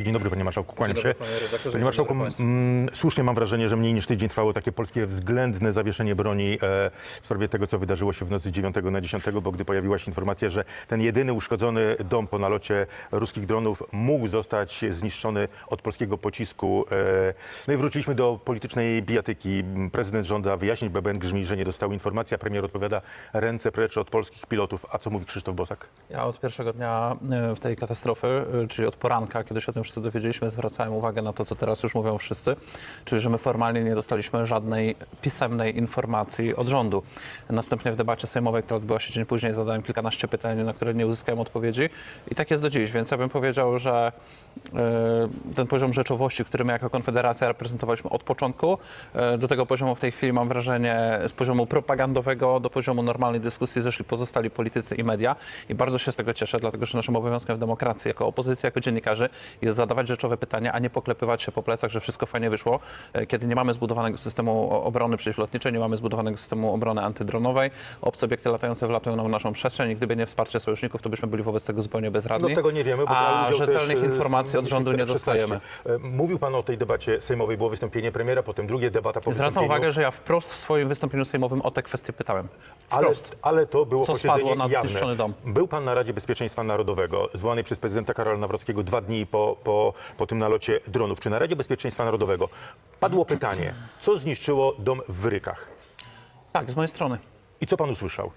Dzień dobry, panie marszałku, kłaniam się. panie Panie marszałku, państwu. mm, słusznie mam wrażenie, że mniej niż tydzień trwało takie polskie względne zawieszenie broni e, w sprawie tego, co wydarzyło się w nocy z 9 na 10, bo gdy pojawiła się informacja, że ten jedyny uszkodzony dom po nalocie ruskich dronów mógł zostać zniszczony od polskiego pocisku. E, no i wróciliśmy do politycznej bijatyki. Prezydent żąda wyjaśnić, BBN grzmi, że nie dostał informacji, a premier odpowiada ręce precz od polskich pilotów. A co mówi Krzysztof Bosak? Ja od pierwszego dnia e, w tej katastrofy, e, czyli od poranka, kiedy się o tym wszyscy dowiedzieliśmy, zwracałem uwagę na to, co teraz już mówią wszyscy, czyli że my formalnie nie dostaliśmy żadnej pisemnej informacji od rządu. Następnie w debacie sejmowej, która odbyła się dzień później, zadałem kilkanaście pytań, na które nie uzyskałem odpowiedzi i tak jest do dziś, więc ja bym powiedział, że e, ten poziom rzeczowości, który my jako Konfederacja reprezentowaliśmy od początku, e, do tego poziomu w tej chwili mam wrażenie z poziomu propagandowego do poziomu normalnej dyskusji zeszli pozostali politycy i media i bardzo się z tego cieszę, dlatego że naszym obowiązkiem w demokracji jako opozycji, jako dziennikarzy jest zadawać rzeczowe pytania, a nie poklepywać się po plecach, że wszystko fajnie wyszło, e, kiedy nie mamy zbudowanego systemu obrony przeciwlotniczej, nie mamy zbudowanego systemu obrony antydronowej, obce obiekty latające wlatują nam w naszą przestrzeń i gdyby nie wsparcie sojuszników, to byśmy byli wobec tego zupełnie bezradni. No tego nie wiemy, bo a rzetelnych e, informacji od rządu nie 16. dostajemy. E, Mówił pan o tej debacie sejmowej, było wystąpienie premiera, potem drugie debata po Zwracam wystąpieniu. uwagę, że ja wprost w swoim wystąpieniu sejmowym o te kwestie pytałem. Ale, ale to było Co posiedzenie spadło na jawne. dom? Był pan na Radzie Bezpieczeństwa Narodowego, zwołanej przez prezydenta Karola Nawrockiego dwa dni po, po, po tym nalocie dronów. Czy na Radzie Bezpieczeństwa Narodowego padło pytanie, co zniszczyło dom w Wyrykach? Tak, z mojej strony. I co pan usłyszał?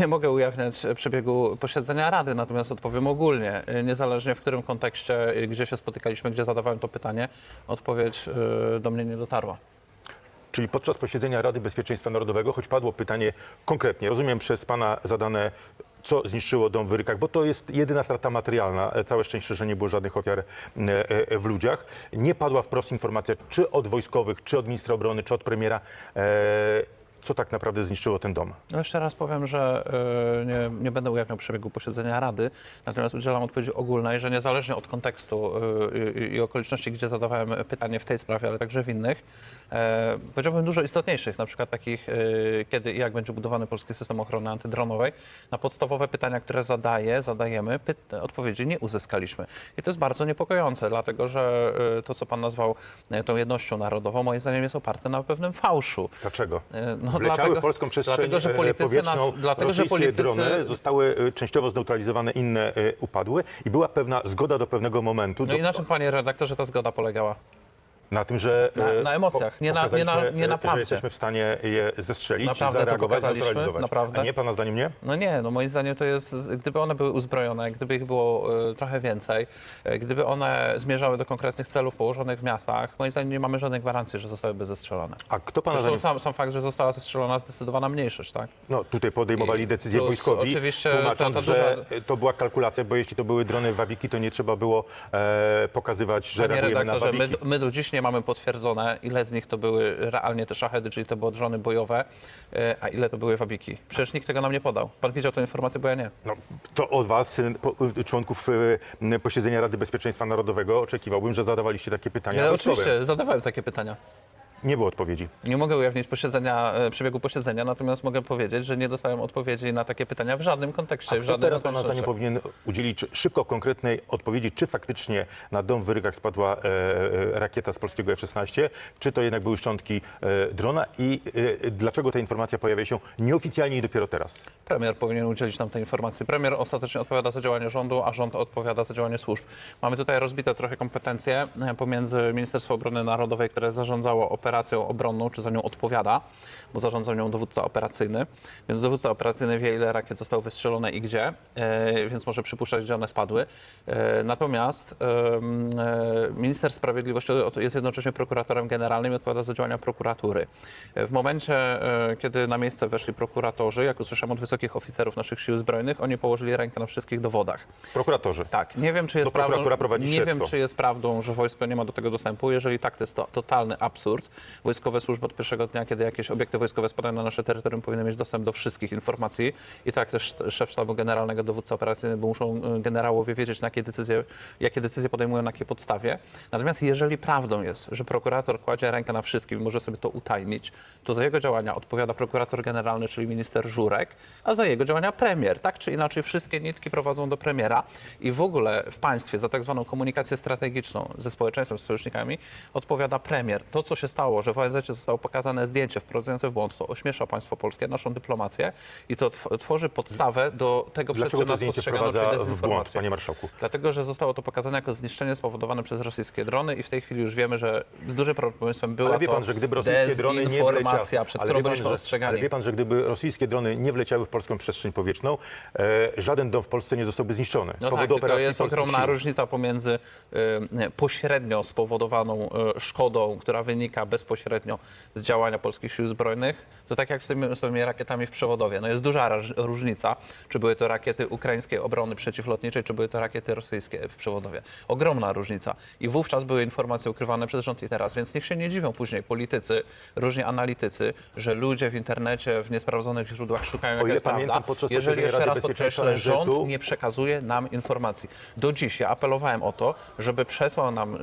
Nie mogę ujawniać przebiegu posiedzenia Rady, natomiast odpowiem ogólnie. Niezależnie w którym kontekście, gdzie się spotykaliśmy, gdzie zadawałem to pytanie, odpowiedź e, do mnie nie dotarła. Czyli podczas posiedzenia Rady Bezpieczeństwa Narodowego, choć padło pytanie konkretnie, rozumiem przez pana zadane, co zniszczyło dom w Wyrykach, bo to jest jedyna strata materialna. E, Całe szczęście, że nie było żadnych ofiar e, e, w ludziach. Nie padła wprost informacja, czy od wojskowych, czy od ministra obrony, czy od premiera, co tak naprawdę zniszczyło ten dom. No jeszcze raz powiem, że e, nie, nie będę ujawniał przebiegu posiedzenia Rady, natomiast udzielam odpowiedzi ogólnej, że niezależnie od kontekstu e, i, okoliczności, gdzie zadawałem pytanie w tej sprawie, ale także w innych, e, powiedziałbym dużo istotniejszych, na przykład takich, e, kiedy i jak będzie budowany polski system ochrony antydronowej, na podstawowe pytania, które zadaję, zadajemy, odpowiedzi nie uzyskaliśmy. I to jest bardzo niepokojące, dlatego że to, co pan nazwał tą jednością narodową, moim zdaniem jest oparte na pewnym fałszu. Dlaczego? No Wleciały dlatego- w polską przestrzeń dlatego, że e, politycy nas- powietrzną dlatego, że politycy- drony, zostały e, częściowo zneutralizowane, inne e, upadły i była pewna zgoda do pewnego momentu. No do, i na czym, panie redaktorze, ta zgoda polegała? Na tym, że Na- e, na emocjach, nie na- nie na- nie na e, że prawdzie. jesteśmy w stanie je zestrzelić, Naprawdę to zareagować, zneutralizować. Naprawdę? A nie, pana zdaniem nie? No nie, no moim zdaniem to jest, gdyby one były uzbrojone, gdyby ich było e, trochę więcej, e, gdyby one zmierzały do konkretnych celów położonych w miastach, moim zdaniem nie mamy żadnej gwarancji, że zostałyby zestrzelone. A kto pana Zresztą zdaniem... sam, sam fakt, że została zestrzelona zdecydowana mniejszość, tak? No, tutaj podejmowali I decyzje plus wojskowi, oczywiście tłumacząc, ta- ta że duża- to była kalkulacja, bo jeśli to były drony wabiki, to nie trzeba było e, pokazywać, że Panie reagujemy na redaktorze, my, my do dziś nie mamy potwierdzone, ile z nich to były realnie te szachedy, czyli to były drony bojowe, e, a ile to były wabiki. Przecież nikt tego nam nie podał. Pan widział tę informację, bo ja nie. No, to od was, y, y, członków y, posiedzenia Rady Bezpieczeństwa Narodowego, oczekiwałbym, że zadawaliście takie pytania Ja oczywiście zadawałem takie pytania. Nie było odpowiedzi. Nie mogę ujawnić posiedzenia, e, przebiegu posiedzenia, natomiast mogę powiedzieć, że nie dostałem odpowiedzi na takie pytania w żadnym kontekście, A w kto teraz zdaniem okolicznościach. powinien udzielić szybko konkretnej odpowiedzi, czy faktycznie na dom w Wyrykach spadła e, e, rakieta z polskiego F-16, czy to jednak były szczątki e, drona i e, dlaczego ta informacja pojawia się nieoficjalnie i dopiero teraz? Premier powinien udzielić nam tej informacji. Premier ostatecznie odpowiada za działanie rządu, a rząd odpowiada za działanie służb. Mamy tutaj rozbite trochę kompetencje e, pomiędzy Ministerstwo Obrony Narodowej, które zarządzało operacją obronną, czy za nią odpowiada, bo zarządzał nią dowódca operacyjny. Więc dowódca operacyjny wie, ile rakiet zostało wystrzelone i gdzie, e, więc może przypuszczać, gdzie one spadły. E, Natomiast e, minister sprawiedliwości jest jednocześnie prokuratorem generalnym i odpowiada za działania prokuratury. W momencie, kiedy na miejsce weszli prokuratorzy, jak usłyszałem od wysokich oficerów naszych sił zbrojnych, oni położyli rękę na wszystkich dowodach. Prokuratorzy. Tak, nie wiem, czy jest prawdą, nie wiem, czy jest prawdą, że wojsko nie ma do tego dostępu. Jeżeli tak, to jest to totalny absurd. Wojskowe służby od pierwszego dnia, kiedy jakieś obiekty wojskowe spadają na nasze terytorium, powinny mieć dostęp do wszystkich informacji. I tak też szef sztabu generalnego, dowódca operacyjny, bo muszą y, generałowie wiedzieć, na jakie decyzje, jakie decyzje podejmują, na jakiej podstawie. Natomiast jeżeli prawdą jest, że prokurator kładzie rękę na wszystkim może sobie to utajnić, to za jego działania odpowiada prokurator generalny, czyli minister Żurek, a za jego działania premier. Tak czy inaczej wszystkie nitki prowadzą do premiera i w ogóle w państwie za tak zwaną komunikację strategiczną ze społeczeństwem, z sojusznikami odpowiada premier. To, co się stało, że w ONZ zostało pokazane zdjęcie wprowadzające w błąd, to ośmiesza państwo polskie, naszą dyplomację i to tw- tworzy podstawę do tego, przed czym to nas postrzegano, czyli w błąd, panie marszałku? Dlatego, że zostało to pokazane jako zniszczenie spowodowane przez rosyjskie drony i w tej chwili już wiemy, że z dużym prawdopodobieństwem była Ale wie to pan, że gdyby rosyjskie drony nie wleciały, przed ale którą wie pan, byliśmy że, ostrzegani. ale wie pan, że gdyby rosyjskie drony nie wleciały w polską przestrzeń powietrzną, e, żaden dom w Polsce nie zostałby zniszczony. Z No tak, tylko jest ogromna sił. różnica pomiędzy y, pośrednio spowodowaną y, szkodą, która wynika bezpośrednio z działania polskich sił zbrojnych, to tak jak z tymi, z tymi rakietami w przewodowie. No jest duża różnica, czy były to rakiety ukraińskiej obrony przeciwlotniczej, czy były to rakiety rosyjskie w przewodowie. Ogromna różnica. I wówczas były informacje ukrywane przez rząd i teraz, więc niech się nie dziwią później politycy, różni analitycy, że ludzie w internecie, w niesprawdzonych źródłach szukają, jaka jest pamiętam, prawda. Jeżeli jeszcze raz podkreślę, rząd nie przekazuje nam informacji. Do dziś ja apelowałem o to, żeby przesłał nam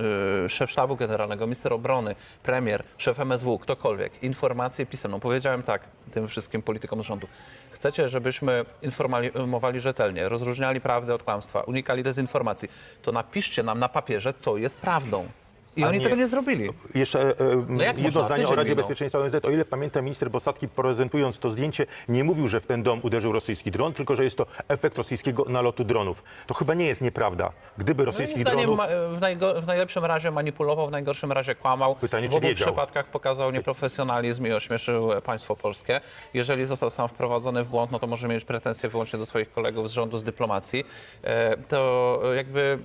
y, szef sztabu generalnego, minister obrony, premier, szef MSW, ktokolwiek, informację pisemną. Powiedziałem tak tym wszystkim politykom rządu. Chcecie, żebyśmy informowali rzetelnie, rozróżniali prawdę od kłamstwa, unikali dezinformacji, to napiszcie nam na papierze, co jest prawdą. I oni nie- tego nie zrobili. Jeszcze e, No jak jedno można? zdanie o Tydzień Radzie minął. Bezpieczeństwa ONZ. O ile pamiętam, minister Bosacki prezentując to zdjęcie nie mówił, że w ten dom uderzył rosyjski dron, tylko że jest to efekt rosyjskiego nalotu dronów. To chyba nie jest nieprawda. Gdyby Moim rosyjskich zdaniem dronów... ma- w, najgo, w najlepszym razie manipulował, w najgorszym razie kłamał. Pytanie, w czy obu wiedział? przypadkach pokazał nieprofesjonalizm i ośmieszył e, państwo polskie. Jeżeli został sam wprowadzony w błąd, no to może mieć pretensje wyłącznie do swoich kolegów z rządu, z dyplomacji. E, To jakby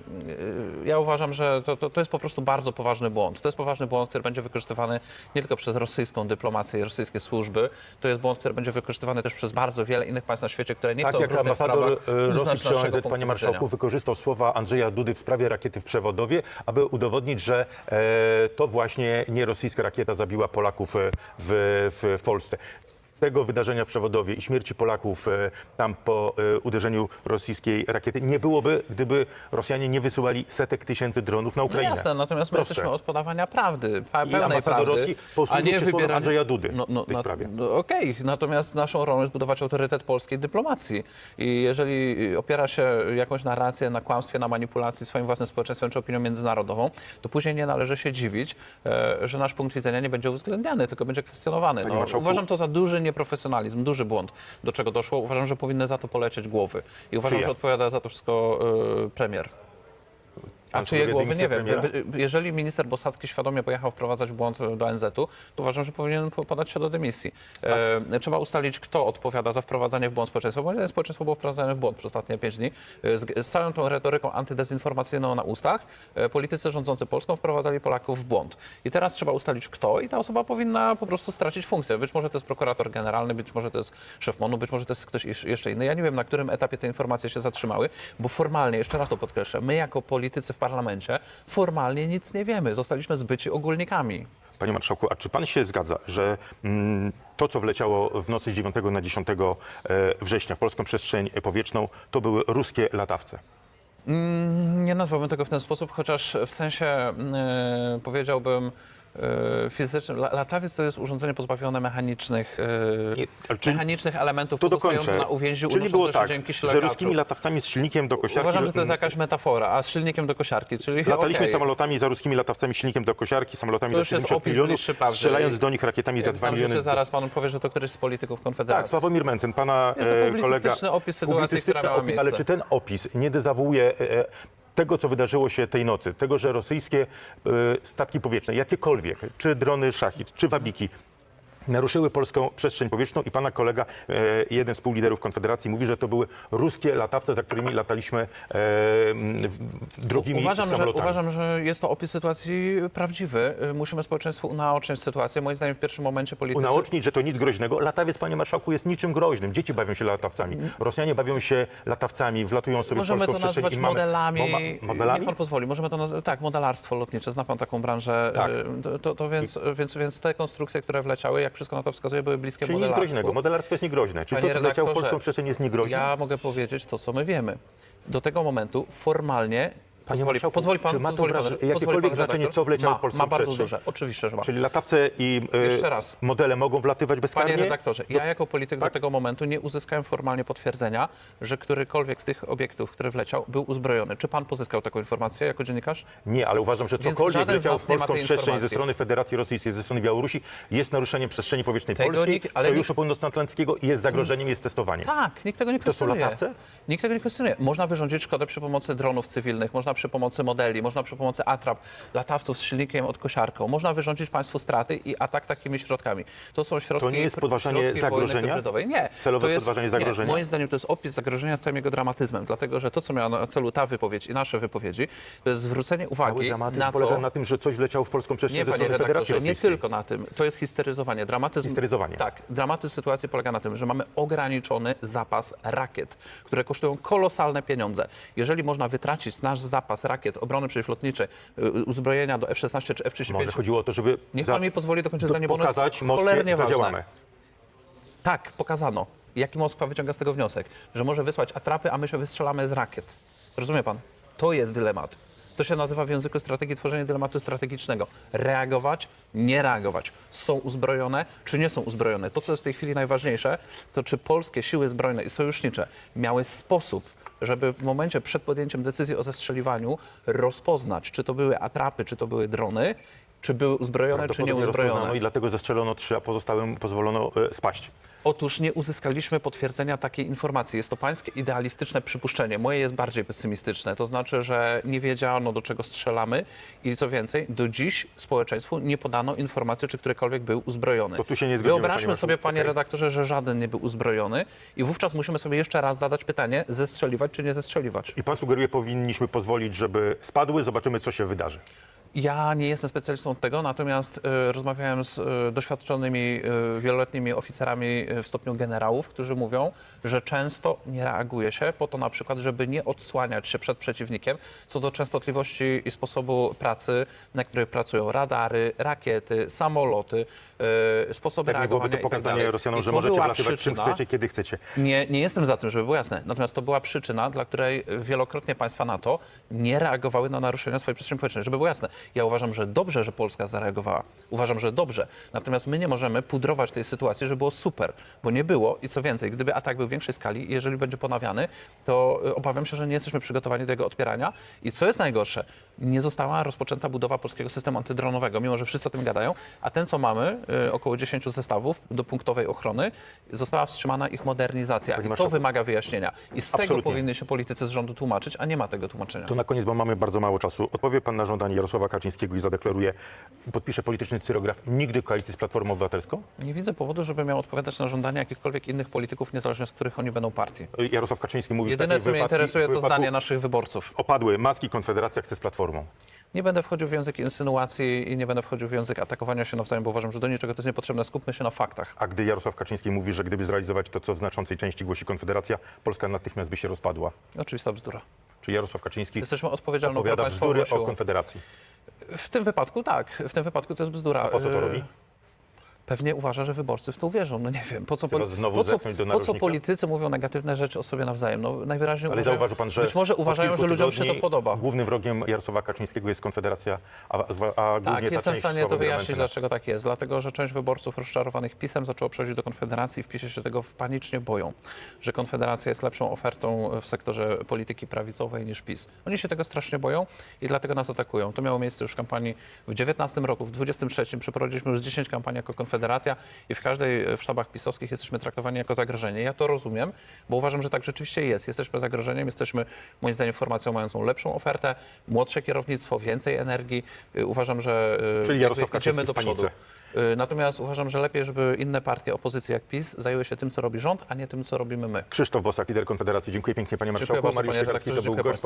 e, ja uważam, że to, to, to jest po prostu bardzo poważny błąd. To jest poważny błąd, który będzie wykorzystywany nie tylko przez rosyjską dyplomację i rosyjskie służby. To jest błąd, który będzie wykorzystywany też przez bardzo wiele innych państw na świecie, które nie Tak chcą jak w różnych ambasador Rosji przy ONZ, panie widzenia. marszałku, wykorzystał słowa Andrzeja Dudy w sprawie rakiety w Przewodowie, aby udowodnić, że e, to właśnie nie rosyjska rakieta zabiła Polaków e, w, w, w Polsce. Tego wydarzenia w Przewodowie i śmierci Polaków e, tam po e, uderzeniu rosyjskiej rakiety nie byłoby, gdyby Rosjanie nie wysyłali setek tysięcy dronów na No Ukrainę. jasne, natomiast my Proste. jesteśmy od podawania prawdy, pa- I pełnej ambasador prawdy, Rosji posługiwał się słowem Andrzeja Dudy w tej na- sprawie. no Okej, natomiast naszą rolą jest budować autorytet polskiej dyplomacji. I jeżeli opiera się jakąś narrację na kłamstwie, na manipulacji swoim własnym społeczeństwem czy opinią międzynarodową, to później nie należy się dziwić, e, że nasz punkt widzenia nie będzie uwzględniany, tylko będzie kwestionowany. No, marszałku- uważam to za duży nieprofesjonalizm, duży błąd, do czego doszło. Uważam, że powinny za to polecieć głowy. I uważam, Czyje? że odpowiada za to wszystko e, premier. A czyje głowy? Nie wiem. By- Jeżeli minister Bosacki świadomie pojechał wprowadzać błąd do NZ-u, to uważam, że powinien po- podać się do dymisji. E, trzeba ustalić, kto odpowiada za wprowadzanie w błąd społeczeństwa. Zdaniem społeczeństwo było wprowadzane w błąd przez ostatnie pięć dni. E, Z, z całą tą retoryką antydezinformacyjną na ustach e, politycy rządzący Polską wprowadzali Polaków w błąd. I teraz trzeba ustalić, kto i ta osoba powinna po prostu stracić funkcję. Być może to jest prokurator generalny, być może to jest szef MONU, być może to jest ktoś jeszcze inny. Ja nie wiem, na którym etapie te informacje się zatrzymały, bo formalnie, jeszcze raz to podkreślę, my jako politycy w parlamencie formalnie nic nie wiemy. Zostaliśmy zbyci ogólnikami. Panie marszałku, a czy pan się zgadza, że mm, to, co wleciało w nocy z 9 na 10 e, września w polską przestrzeń powietrzną, to były ruskie latawce? Nie nazwałbym tego w ten sposób, chociaż w sensie e, powiedziałbym fizycznym. La- Latawiec to jest urządzenie pozbawione mechanicznych, e, Nie, ale czy- mechanicznych elementów To dokończę. na uwięziu Czyli było tak, dzięki że ślagaczu. ruskimi latawcami z silnikiem do kosiarki... Uważam, że to jest jakaś metafora, a z silnikiem do kosiarki, czyli Lataliśmy okej. samolotami za ruskimi latawcami z silnikiem do kosiarki, samolotami za już jest 70 opis milionów, strzelając do nich rakietami za Jak 2 znam miliony... zaraz panu powie, że to któryś z polityków Konfederacji. Tak, Sławomir Mencen, pana Jest to e, publicystyczny kolega... opis sytuacji, która opis, ale czy ten opis nie dezawuuje e, e, tego, co wydarzyło się tej nocy? Tego, że rosyjskie e, statki powietrzne, jakiekolwiek, czy drony Szachid, czy Wabiki, naruszyły polską przestrzeń powietrzną i pana kolega, e, jeden z współliderów Konfederacji, mówi, że to były ruskie latawce, za którymi lataliśmy e, drogimi Uważam że, samolotami. uważam, że jest to opis sytuacji prawdziwy. Y, Musimy społeczeństwu unaocznić sytuację. Moim zdaniem w pierwszym momencie politycy... Unaocznić, że to nic groźnego. Latawiec, panie marszałku, jest niczym groźnym. Dzieci bawią się latawcami. Rosjanie bawią się latawcami, wlatują sobie Możemy w to polską przestrzeń nazwać i mamy... modelami. Mo- ma- modelami? Niech pan pozwoli. Możemy to nazwać, tak, modelarstwo lotnicze. Zna pan taką branżę. Tak. To, to, to więc, więc, więc te konstrukcje, które wleciały, jak wszystko na to wskazuje, były bliskie Czyli nic modelarstwu. groźnego. Modelarstwo jest niegroźne. Czyli Panie to, co wleciało w polską przestrzeń jest niegroźne? Ja mogę powiedzieć to, co my wiemy. Do tego momentu formalnie. Panie pozwoli, marszałku, pozwoli pan, czy ma to pozwoli pan, wraż- pozwoli jakiekolwiek pan znaczenie, co wleciało ma, w polską Ma bardzo przestrzeń? duże, oczywiście, że ma. Czyli latawce i Jeszcze raz. modele mogą wlatywać bezkarnie? Panie redaktorze, ja jako polityk tak? do tego momentu nie uzyskałem formalnie potwierdzenia, że którykolwiek z tych obiektów, który wleciał, był uzbrojony. Czy pan pozyskał taką informację jako dziennikarz? Nie, ale uważam, że Więc cokolwiek żaden z leciało w nas nie ma polską tej przestrzeń ze informacji. strony Federacji Rosyjskiej, ze strony Białorusi, jest naruszeniem przestrzeni powietrznej Tego Polski, nikt- ale Sojuszu nikt- Północnoatlantyckiego i jest zagrożeniem, jest testowaniem. Tak, nikt tego nie To są kwestionuje. latawce? Nikt tego nie kwestionuje. Można wyrządzić szkodę przy pomocy dronów cywilnych, można przy pomocy modeli, można przy pomocy atrap, latawców z silnikiem od kosiarką. Można wyrządzić państwu straty i atak takimi środkami. To są środki To nie jest podważanie zagrożenia? Nie. Celowe jest, podważanie zagrożenia? Nie, moim zdaniem to jest opis zagrożenia z całym jego dramatyzmem, dlatego że to, co miała na celu ta wypowiedź i nasze wypowiedzi, to jest zwrócenie Cały uwagi dramatyzm na polega to, na tym, że coś wleciało w polską przestrzeń nie, ze strony Federacji nie tylko na tym. To jest histeryzowanie. Dramatyzm, Histeryzowanie. Tak. Dramatyzm sytuacji polega na tym, że mamy ograniczony zapas rakiet, które kosztują kolosalne pieniądze. Jeżeli można wytracić nasz zapas rakiet obrony przeciwlotniczej, y, uzbrojenia do F-16 czy F-35, Może chodziło o to, żeby niech za- pan mi pozwoli dokończyć do- zdanie, bo ono jest pokazać cholernie ważne. Tak, pokazano. Jaki Moskwa wyciąga z tego wniosek? Że może wysłać atrapy, a my się wystrzelamy z rakiet. Rozumie pan? To jest dylemat. To się nazywa w języku strategii tworzenie dylematu strategicznego. Reagować, nie reagować. Są uzbrojone, czy nie są uzbrojone. To, co jest w tej chwili najważniejsze, to czy polskie siły zbrojne i sojusznicze miały sposób, żeby w momencie przed podjęciem decyzji o zestrzeliwaniu rozpoznać, czy to były atrapy, czy to były drony, czy były uzbrojone, czy nie Prawdopodobnie uzbrojone. rozpoznano i dlatego zestrzelono trzy, a pozostałym pozwolono e, spaść. Otóż nie uzyskaliśmy potwierdzenia takiej informacji. Jest to pańskie idealistyczne przypuszczenie. Moje jest bardziej pesymistyczne. To znaczy, że nie wiedziano, do czego strzelamy i co więcej, do dziś społeczeństwu nie podano informacji, czy którykolwiek był uzbrojony. To tu się nie zgodzimy, Wyobraźmy panie sobie, panie Okej. redaktorze, że żaden nie był uzbrojony i wówczas musimy sobie jeszcze raz zadać pytanie, zestrzeliwać czy nie zestrzeliwać. I pan sugeruje, powinniśmy pozwolić, żeby spadły, zobaczymy, co się wydarzy. Ja nie jestem specjalistą od tego, natomiast y, rozmawiałem z y, doświadczonymi y, wieloletnimi oficerami y, w stopniu generałów, którzy mówią, że często nie reaguje się po to na przykład, żeby nie odsłaniać się przed przeciwnikiem co do częstotliwości i sposobu pracy, na której pracują radary, rakiety, samoloty, y, sposoby Tak nie byłoby reagowania to i tak pokazanie dalej. Rosjanom, I że to możecie była wlatywać czym przyczyna- chcecie, kiedy chcecie. nie, nie jestem za tym, żeby było jasne. Natomiast to była przyczyna, dla której wielokrotnie państwa NATO nie reagowały na naruszenia swojej przestrzeni powietrznej. Żeby było jasne, ja uważam, że dobrze, że Polska zareagowała. Uważam, że dobrze. Natomiast my nie możemy pudrować tej sytuacji, że było super, bo nie było. I co więcej, gdyby atak był w większej skali jeżeli będzie ponawiany, to y, obawiam się, że nie jesteśmy przygotowani do jego odpierania. I co jest najgorsze, nie została rozpoczęta budowa polskiego systemu antydronowego, mimo że wszyscy o tym gadają, a ten, co mamy, y, około 10 zestawów do punktowej ochrony, została wstrzymana ich modernizacja. I to wymaga wyjaśnienia. I z tego Absolutnie. powinny się politycy z rządu tłumaczyć, a nie ma tego tłumaczenia. To na koniec, bo mamy bardzo mało czasu. Odpowie pan na żądanie Jarosława Kaczyńskiego i zadeklaruje, podpisze polityczny cyrograf nigdy koalicji z Platformą Obywatelską? Nie widzę powodu, żeby miał odpowiadać na żądania jakichkolwiek innych polityków, niezależnie z których oni będą partii. Jarosław Kaczyński mówi, że Jedyne, co mnie interesuje, to wypadku zdanie naszych wyborców. Opadły maski, Konfederacja chce z Platformą. Nie będę wchodził w język insynuacji i nie będę wchodził w język atakowania się nawzajem, bo uważam, że do niczego to jest niepotrzebne. Skupmy się na faktach. A gdy Jarosław Kaczyński mówi, że gdyby zrealizować to, co w znaczącej części głosi Konfederacja, Polska natychmiast by się rozpadła. Oczywista bzdura. Czy Jarosław Kaczyński Jesteśmy odpowiedzialną opowiada bzdury o. Konfederacji? W tym wypadku tak, w tym wypadku to jest bzdura. A po co to E, robi? Pewnie uważa, że wyborcy w to uwierzą. No nie wiem, po co, po co, po co politycy mówią negatywne rzeczy o sobie nawzajem? No najwyraźniej Ale uważają, pan, że być może uważają, że ludziom się to podoba. Głównym wrogiem Jarosława Kaczyńskiego jest Konfederacja, a, a głównie Tak, ta jestem w stanie to wyjaśnić, dlaczego tak jest. Dlatego, że część wyborców rozczarowanych PiSem zaczęło przechodzić do Konfederacji i w PiSie się tego panicznie boją, że Konfederacja jest lepszą ofertą w sektorze polityki prawicowej niż PiS. Oni się tego strasznie boją i dlatego nas atakują. To miało miejsce już w kampanii w 19 roku, w 23 przeprowadziliśmy już 10 kampanii jako Konfederacja i w każdej w sztabach pisowskich jesteśmy traktowani jako zagrożenie. Ja to rozumiem, bo uważam, że tak rzeczywiście jest. Jesteśmy zagrożeniem, jesteśmy moim zdaniem formacją mającą lepszą ofertę, młodsze kierownictwo, więcej energii. Y, Uważam, że y, Czyli Jarosław idziemy do przodu. Natomiast uważam, że lepiej, żeby inne partie opozycji jak PiS zajęły się tym, co robi rząd, a nie tym, co robimy my. Krzysztof Bosak, lider Konfederacji. Dziękuję pięknie panie marszałku. bardzo, Mariusz panie Piekarski to był dziękuję gość